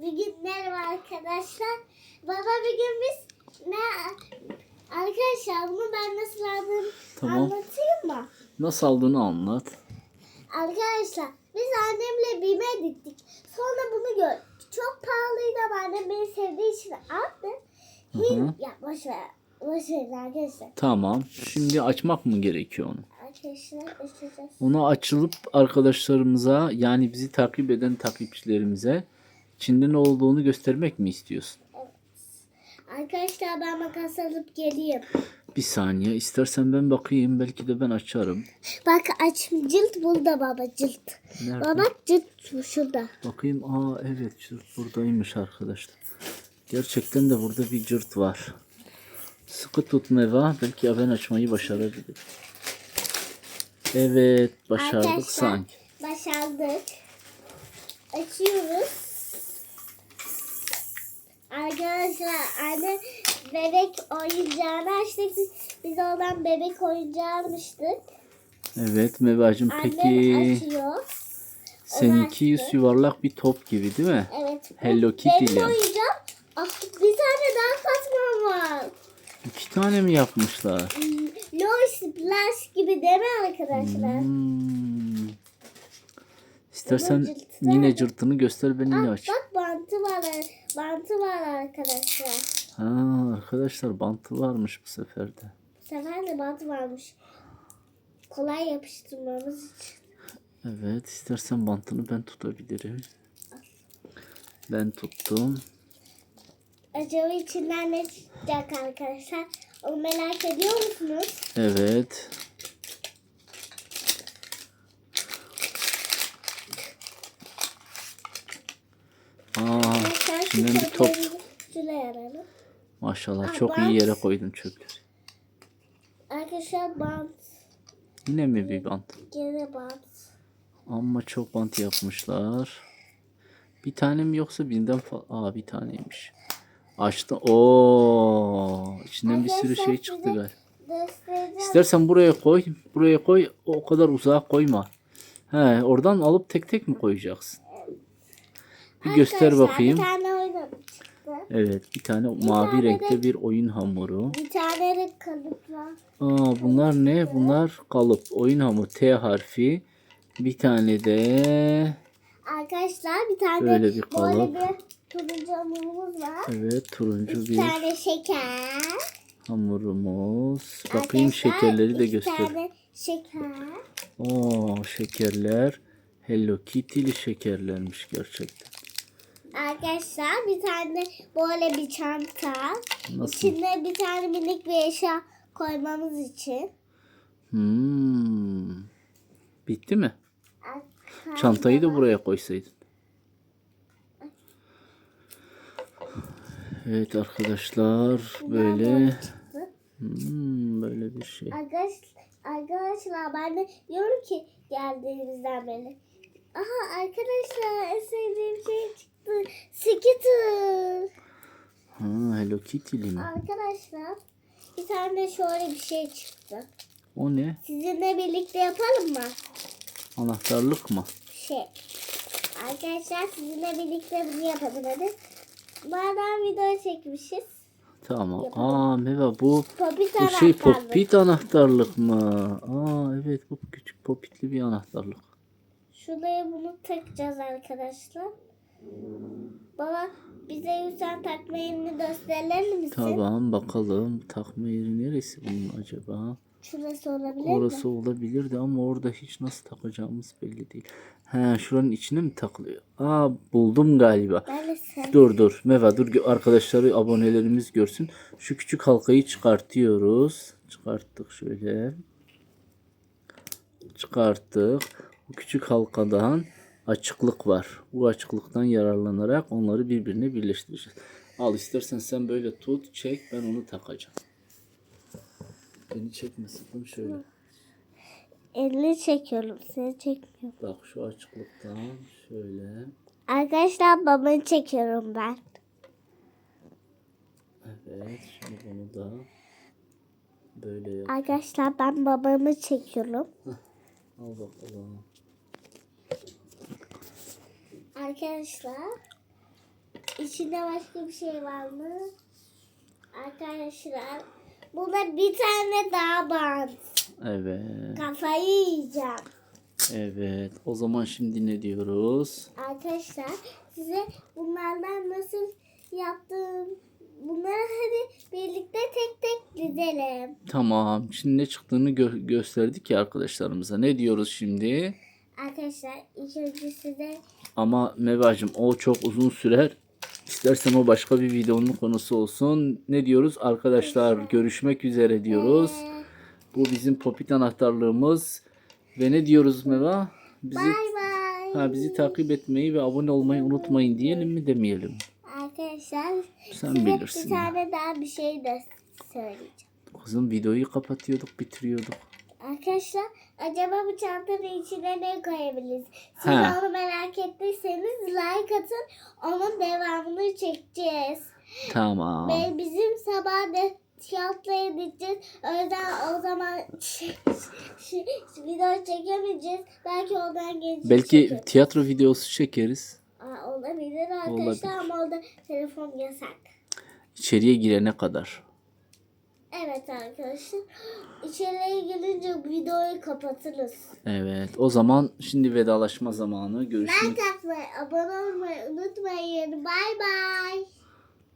Bugün merhaba arkadaşlar. Baba bir gün biz ne arkadaşlar bunu ben nasıl aldığımı Tamam. anlatayım mı? Nasıl aldığını anlat. Arkadaşlar biz annemle BİM'e gittik. Sonra bunu gördük. Çok pahalıydı ama annem beni sevdiği için aldı. Hiç hı. ya boş ver. Boş verin arkadaşlar. Tamam. Şimdi açmak mı gerekiyor onu? Onu açılıp arkadaşlarımıza yani bizi takip eden takipçilerimize içinde ne olduğunu göstermek mi istiyorsun? Arkadaşlar ben makas alıp geleyim. Bir saniye. İstersen ben bakayım. Belki de ben açarım. Bak aç cilt burada baba cilt. Nerede? Baba cilt şurada. Bakayım. Aa evet cırt buradaymış arkadaşlar. Gerçekten de burada bir cırt var. Sıkı tut Meva. Belki ben açmayı başarabilirim. Evet başardık Arkadaşlar, sanki. Başardık. Açıyoruz. Arkadaşlar anne bebek oyuncağını açtık. Biz, oradan bebek oyuncağı almıştık. Evet Mevacım Annem peki açıyor. seninki açtı. yuvarlak bir top gibi değil mi? Evet. Hello Kitty Benim ile. oyuncağım. Ah, bir tane daha katman var. İki tane mi yapmışlar? Hmm, Lois Splash gibi değil mi arkadaşlar? Hmm. İstersen cırtı yine cırtını göster ben yine Ah, aç. bak bantı var. Bantı var arkadaşlar. Ha, arkadaşlar bantı varmış bu sefer de. Bu sefer de bant varmış. Kolay yapıştırmamız için. Evet istersen bantını ben tutabilirim. Ben tuttum. Acaba içinden ne çıkacak arkadaşlar? Onu merak ediyor musunuz? Evet. Aa, İçinden bir top. Maşallah Aa, çok bant. iyi yere koydun çöpleri. Arkadaşlar bant. Yine mi bir bant? Gene bant. Ama çok bant yapmışlar. Bir tane mi yoksa birinden fazla? Aa bir taneymiş. Açtı. Oo, içinden bir sürü şey çıktı galiba. İstersen buraya koy. Buraya koy. O kadar uzağa koyma. He, oradan alıp tek tek mi koyacaksın? Bir göster bakayım. Bir tane oyun çıktı. Evet, bir tane mavi tane renkte de- bir oyun hamuru. Bir tane de kalıp var. Aa, bunlar ne? Bunlar kalıp. Oyun hamuru T harfi. Bir tane de Arkadaşlar bir tane Böyle bir böyle kalıp. bir turuncu hamurumuz var. evet turuncu İki bir tane şeker. hamurumuz. Bakayım Arkadaşlar, şekerleri de göster. tane şeker. Oo, şekerler. Hello Kitty'li şekerlermiş gerçekten. Arkadaşlar bir tane böyle bir çanta. Nasıl? İçinde bir tane minik bir eşya koymamız için. Hmm. Bitti mi? Arkadaşlar, Çantayı da buraya koysaydın. Evet arkadaşlar böyle hmm, böyle bir şey. Arkadaş- Arkadaşlar ben de diyorum ki geldiğimizden beri. Aha arkadaşlar en sevdiğim şey çıktı. Skitter. Ha, Hello Kitty'li mi? Arkadaşlar bir tane şöyle bir şey çıktı. O ne? Sizinle birlikte yapalım mı? Anahtarlık mı? Şey. Arkadaşlar sizinle birlikte bunu yapalım hadi. Madem video çekmişiz. Tamam. Yapalım. Aa Meva bu Popit bu şey popit anahtarlık mı? Aa evet bu küçük popitli bir anahtarlık. Şuraya bunu takacağız arkadaşlar. Baba bize lütfen takma yerini gösterir misin? Tamam bakalım takma yeri neresi bunun acaba? Şurası olabilir Orası mi? olabilirdi ama orada hiç nasıl takacağımız belli değil. He şuranın içine mi takılıyor? Aa buldum galiba. Ben de sen. Dur dur Meva dur arkadaşları abonelerimiz görsün. Şu küçük halkayı çıkartıyoruz. Çıkarttık şöyle. Çıkarttık. Bu küçük halkadan açıklık var. Bu açıklıktan yararlanarak onları birbirine birleştireceğiz. Al istersen sen böyle tut çek ben onu takacağım. Beni çekme sakın şöyle. Elini çekiyorum. Seni çekmiyorum. Bak şu açıklıktan şöyle. Arkadaşlar babanı çekiyorum ben. Evet şimdi bunu da böyle yap. Arkadaşlar ben babamı çekiyorum. Al bakalım. Arkadaşlar İçinde başka bir şey var mı? Arkadaşlar buna bir tane daha bant. Evet. Kafayı yiyeceğim. Evet. O zaman şimdi ne diyoruz? Arkadaşlar size bunlardan nasıl yaptığım bunları hadi birlikte tek tek dizelim. Tamam. Şimdi ne çıktığını gö- gösterdik ya arkadaşlarımıza. Ne diyoruz şimdi? Arkadaşlar ilk önce size Ama Mevacım o çok uzun sürer. İstersen o başka bir videonun konusu olsun. Ne diyoruz? Arkadaşlar görüşmek üzere diyoruz. Bu bizim popit anahtarlığımız. Ve ne diyoruz Meva? Bizi, bay. ha, bizi takip etmeyi ve abone olmayı unutmayın diyelim mi demeyelim. Arkadaşlar Sen size bilirsin. bir tane daha bir şey de söyleyeceğim. Kızım videoyu kapatıyorduk, bitiriyorduk. Arkadaşlar acaba bu çantanın içine ne koyabiliriz? Siz Ha. onu merak ettiyseniz like atın. Onun devamını çekeceğiz. Tamam. Ve bizim sabah da tiyatroya gideceğiz. O yüzden o zaman video çekemeyeceğiz. Belki oradan gelecek Belki tiyatro videosu çekeriz. Aa, olabilir arkadaşlar Olabilir. ama orada telefon yasak. İçeriye girene kadar. Evet arkadaşlar. İçeriye girince videoyu kapatırız. Evet. O zaman şimdi vedalaşma zamanı. Görüşmek Like atmayı, abone olmayı unutmayın. Bay bay.